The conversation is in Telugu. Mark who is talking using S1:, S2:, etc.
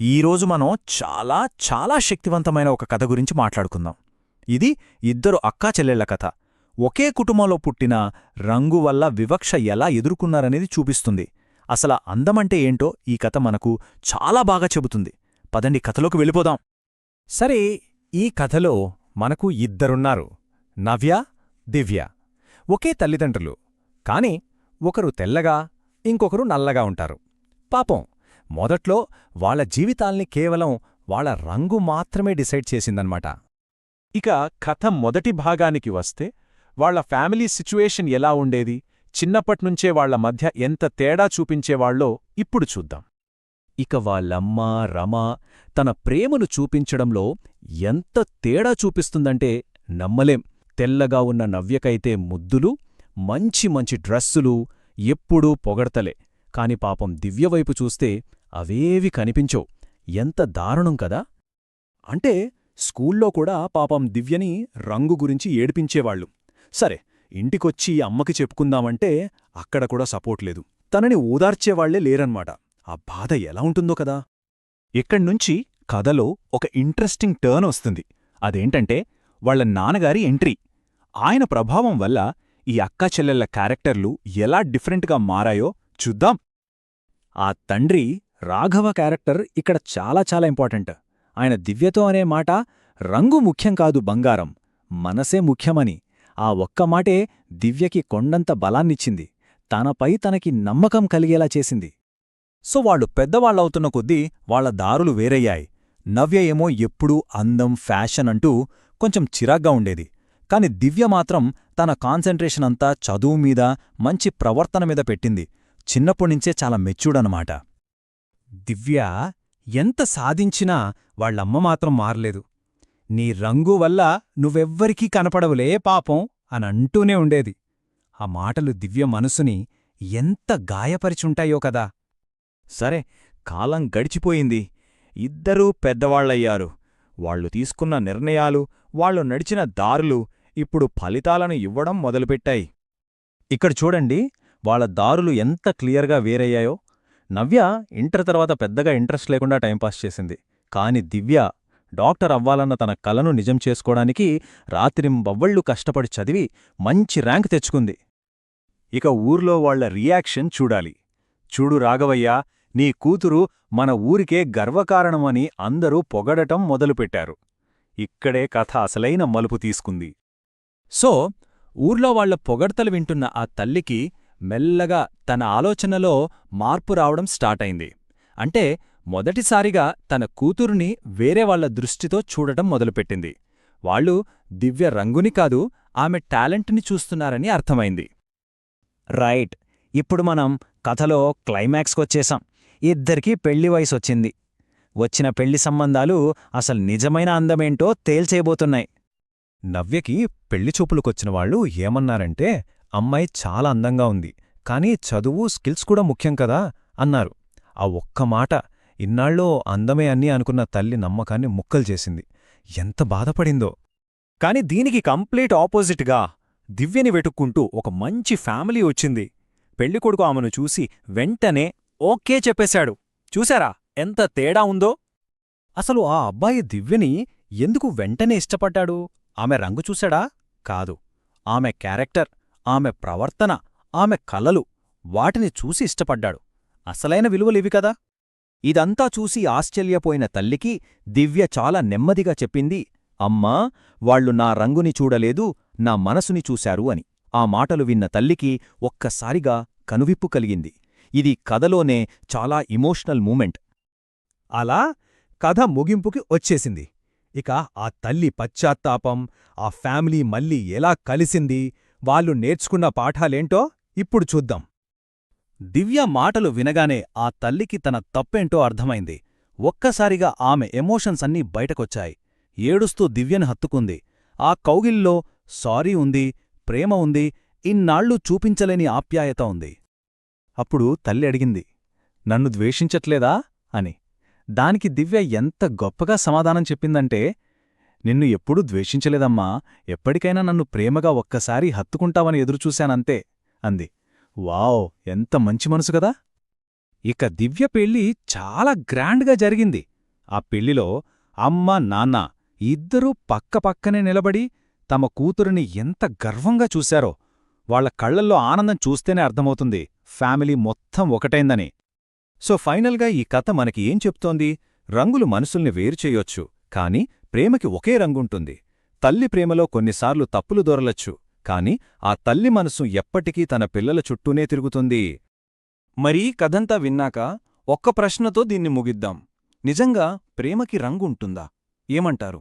S1: ఈరోజు మనం చాలా చాలా శక్తివంతమైన ఒక కథ గురించి మాట్లాడుకుందాం. ఇది ఇద్దరు అక్కా చెల్లెళ్ళ కథ. ఒకే కుటుంబంలో పుట్టిన రంగు వల్ల వివక్ష ఎలా ఎదుర్కొన్నారనేది చూపిస్తుంది. అసల అందమంటే ఏంటో ఈ కథ మనకు చాలా బాగా చెబుతుంది. పదండి కథలోకి వెళ్ళిపోదాం.
S2: సరే ఈ కథలో మనకు ఇద్దరున్నారు. నవ్య దివ్య. ఒకే తల్లిదండ్రులు. కాని ఒకరు తెల్లగా ఇంకొకరు నల్లగా ఉంటారు. పాపం మొదట్లో వాళ్ళ జీవితాల్ని కేవలం వాళ్ళ రంగు మాత్రమే డిసైడ్ చేసిందన్నమాట
S3: ఇక కథ మొదటి భాగానికి వస్తే వాళ్ళ ఫ్యామిలీ సిచ్యుయేషన్ ఎలా ఉండేది చిన్నప్పట్నుంచే వాళ్ళ మధ్య ఎంత తేడా చూపించేవాళ్ళో ఇప్పుడు చూద్దాం.
S2: ఇక వాళ్ళమ్మ రమ తన ప్రేమను చూపించడంలో ఎంత తేడా చూపిస్తుందంటే నమ్మలేం. తెల్లగా ఉన్న నవ్యకైతే ముద్దులు మంచి మంచి డ్రస్సులు ఎప్పుడూ పొగడతలే. కాని పాపం దివ్యవైపు చూస్తే అవేవి కనిపించవు. ఎంత దారుణం కదా! అంటే స్కూల్లో కూడా పాపం దివ్యని రంగు గురించి ఏడిపించేవాళ్ళు సరే ఇంటికొచ్చి అమ్మకి చెప్పుకుందామంటే అక్కడ కూడా సపోర్ట్ లేదు. తనని ఓదార్చేవాళ్ళే లేరన్మాట. ఆ బాధ ఎలా ఉంటుందో కదా!
S1: ఇక్కడ్నుంచి కథలో ఒక ఇంట్రెస్టింగ్ టర్న్ వస్తుంది. అదేంటంటే వాళ్ళ నాన్నగారి ఎంట్రీ. ఆయన ప్రభావం వల్ల ఈ అక్కాచెల్లెళ్ళ క్యారెక్టర్లు ఎలా డిఫరెంట్గా మారాయో చూద్దాం.
S2: ఆ తండ్రి రాఘవ క్యారెక్టర్ ఇక్కడ చాలా చాలా ఇంపార్టెంట్. ఆయన దివ్యతో అనే మాట రంగు ముఖ్యం కాదు బంగారం మనసే ముఖ్యమని. ఆ ఒక్క మాటే దివ్యకి కొండంత బలాన్నిచ్చింది. తనపై తనకి నమ్మకం కలిగేలా చేసింది.
S1: సో వాళ్ళు పెద్దవాళ్ళవుతున్న కొద్దీ వాళ్ళ దారులు వేరయ్యాయి. నవ్య ఏమో ఎప్పుడూ అందం ఫ్యాషన్ అంటూ కొంచెం చిరాగ్గా ఉండేది. కాని దివ్య మాత్రం తన కాన్సంట్రేషన్ అంతా చదువు మీద మంచి ప్రవర్తన మీద పెట్టింది. చిన్నప్పటినుంచే చాలా మెచ్యూర్డనమాట
S2: దివ్య ఎంత సాధించినా వాళ్ళమ్మ మాత్రం మారలేదు. నీ రంగు వల్ల నువ్వెవ్వరికీ కనపడవులే పాపం అనంటూనే ఉండేది. ఆ మాటలు దివ్య మనసుని ఎంత గాయపరిచుంటాయో కదా.
S1: సరే కాలం గడిచిపోయింది. ఇద్దరూ పెద్దవాళ్ళయ్యారు వాళ్ళు తీసుకున్న నిర్ణయాలు వాళ్ళు నడిచిన దారులు ఇప్పుడు ఫలితాలను ఇవ్వడం మొదలుపెట్టాయి. ఇక్కడ చూడండి వాళ్ళ దారులు ఎంత క్లియర్గా వేరయ్యాయో. నవ్య ఇంటర్ తర్వాత పెద్దగా ఇంట్రెస్ట్ లేకుండా టైంపాస్ చేసింది. కాని దివ్య డాక్టర్ అవ్వాలన్న తన కలను నిజం చేసుకోవడానికి రాత్రింబవ్వళ్ళు కష్టపడి చదివి మంచి ర్యాంక్ తెచ్చుకుంది. ఇక ఊర్లో వాళ్ళ రియాక్షన్ చూడాలి. చూడు రాఘవయ్య నీ కూతురు మన ఊరికే గర్వకారణమని అందరూ పొగడటం మొదలుపెట్టారు. ఇక్కడే కథ అసలైన మలుపు తీసుకుంది.
S2: సో ఊర్లో వాళ్ళ పొగడ్తలు వింటున్న ఆ తల్లికి మెల్లగా తన ఆలోచనలో మార్పు రావడం స్టార్టయింది అంటే మొదటిసారిగా తన కూతురుని వేరేవాళ్ళ దృష్టితో చూడటం మొదలుపెట్టింది. వాళ్ళు దివ్య రంగుని కాదు ఆమె టాలెంట్ని చూస్తున్నారని అర్థమైంది.
S4: రైట్ ఇప్పుడు మనం కథలో క్లైమాక్స్కొచ్చేసాం. ఇద్దరికీ పెళ్ళి వయసొచ్చింది. వచ్చిన పెళ్ళి సంబంధాలు అసలు నిజమైన అందమేంటో తేల్చేయబోతున్నాయి.
S2: నవ్యకి పెళ్ళిచూపులకొచ్చిన వాళ్ళు ఏమన్నారంటే అమ్మాయి చాలా అందంగా ఉంది. కానీ చదువు స్కిల్స్ కూడా ముఖ్యం కదా? అన్నారు. ఆ ఒక్క మాట ఇన్నాళ్ళో అందమే అన్నీ అనుకున్న తల్లి నమ్మకాన్ని ముక్కలు చేసింది. ఎంత బాధపడిందో.
S1: కాని దీనికి కంప్లీట్ ఆపోజిట్గా దివ్యని వెతుక్కుంటూ ఒక మంచి ఫ్యామిలీ వచ్చింది. పెళ్ళికొడుకు ఆమెను చూసి వెంటనే ఓకే చెప్పేశాడు. చూశారా ఎంత తేడా ఉందో?
S2: అసలు ఆ అబ్బాయి దివ్యని ఎందుకు వెంటనే ఇష్టపడ్డాడు? ఆమె రంగు చూశాడా? కాదు. ఆమె క్యారెక్టర్ ఆమె ప్రవర్తన ఆమె కలలు వాటిని చూసి ఇష్టపడ్డాడు. అసలైన విలువలివి కదా!
S1: ఇదంతా చూసి ఆశ్చర్యపోయిన తల్లికి దివ్య చాలా నెమ్మదిగా చెప్పింది అమ్మా వాళ్ళు నా రంగుని చూడలేదు నా మనసుని చూశారు అని. ఆ మాటలు విన్న తల్లికి ఒక్కసారిగా కనువిప్పు కలిగింది. ఇది కథలోనే చాలా ఇమోషనల్ మూమెంట్.
S2: అలా కథ ముగింపుకి వచ్చేసింది. ఇక ఆ తల్లి పశ్చాత్తాపం ఆ ఫ్యామిలీ మళ్ళీ ఎలా కలిసింది వాళ్ళు నేర్చుకున్న పాఠాలేంటో ఇప్పుడు చూద్దాం. దివ్య మాటలు వినగానే ఆ తల్లికి తన తప్పేంటో అర్థమైంది. ఒక్కసారిగా ఆమె ఎమోషన్స్ అన్నీ బయటకొచ్చాయి. ఏడుస్తూ దివ్యను హత్తుకుంది. ఆ కౌగిల్లో సారీ ఉంది ప్రేమ ఉంది ఇన్నాళ్ళు చూపించలేని ఆప్యాయత ఉంది. అప్పుడు తల్లి అడిగింది. నన్ను ద్వేషించట్లేదా? అని. దానికి దివ్య ఎంత గొప్పగా సమాధానం చెప్పిందంటే నిన్ను ఎప్పుడూ ద్వేషించలేదమ్మా. ఎప్పటికైనా నన్ను ప్రేమగా ఒక్కసారి హత్తుకుంటావని ఎదురుచూశానంతే అంది. వావ్ ఎంత మంచి మనసు కదా. ఇక దివ్య పెళ్ళి చాలా గ్రాండ్గా జరిగింది. ఆ పెళ్ళిలో అమ్మ నాన్న ఇద్దరూ పక్కపక్కనే నిలబడి తమ కూతురిని ఎంత గర్వంగా చూశారో వాళ్ళ కళ్ళల్లో ఆనందం చూస్తేనే అర్థమవుతుంది. ఫ్యామిలీ మొత్తం ఒకటైందని.
S1: సో ఫైనల్గా ఈ కథ మనకి ఏం చెప్తోంది? రంగులు మనసుల్ని వేరు చేయొచ్చు. కాని ప్రేమకి ఒకే రంగుంటుంది. తల్లి ప్రేమలో కొన్నిసార్లు తప్పులు దొరలచ్చు కాని ఆ తల్లి మనసు ఎప్పటికీ తన పిల్లల చుట్టూనే తిరుగుతుంది.
S5: మరీ కథంతా విన్నాక ఒక్క ప్రశ్నతో దీన్ని ముగిద్దాం. నిజంగా ప్రేమకి రంగుంటుందా? ఏమంటారు?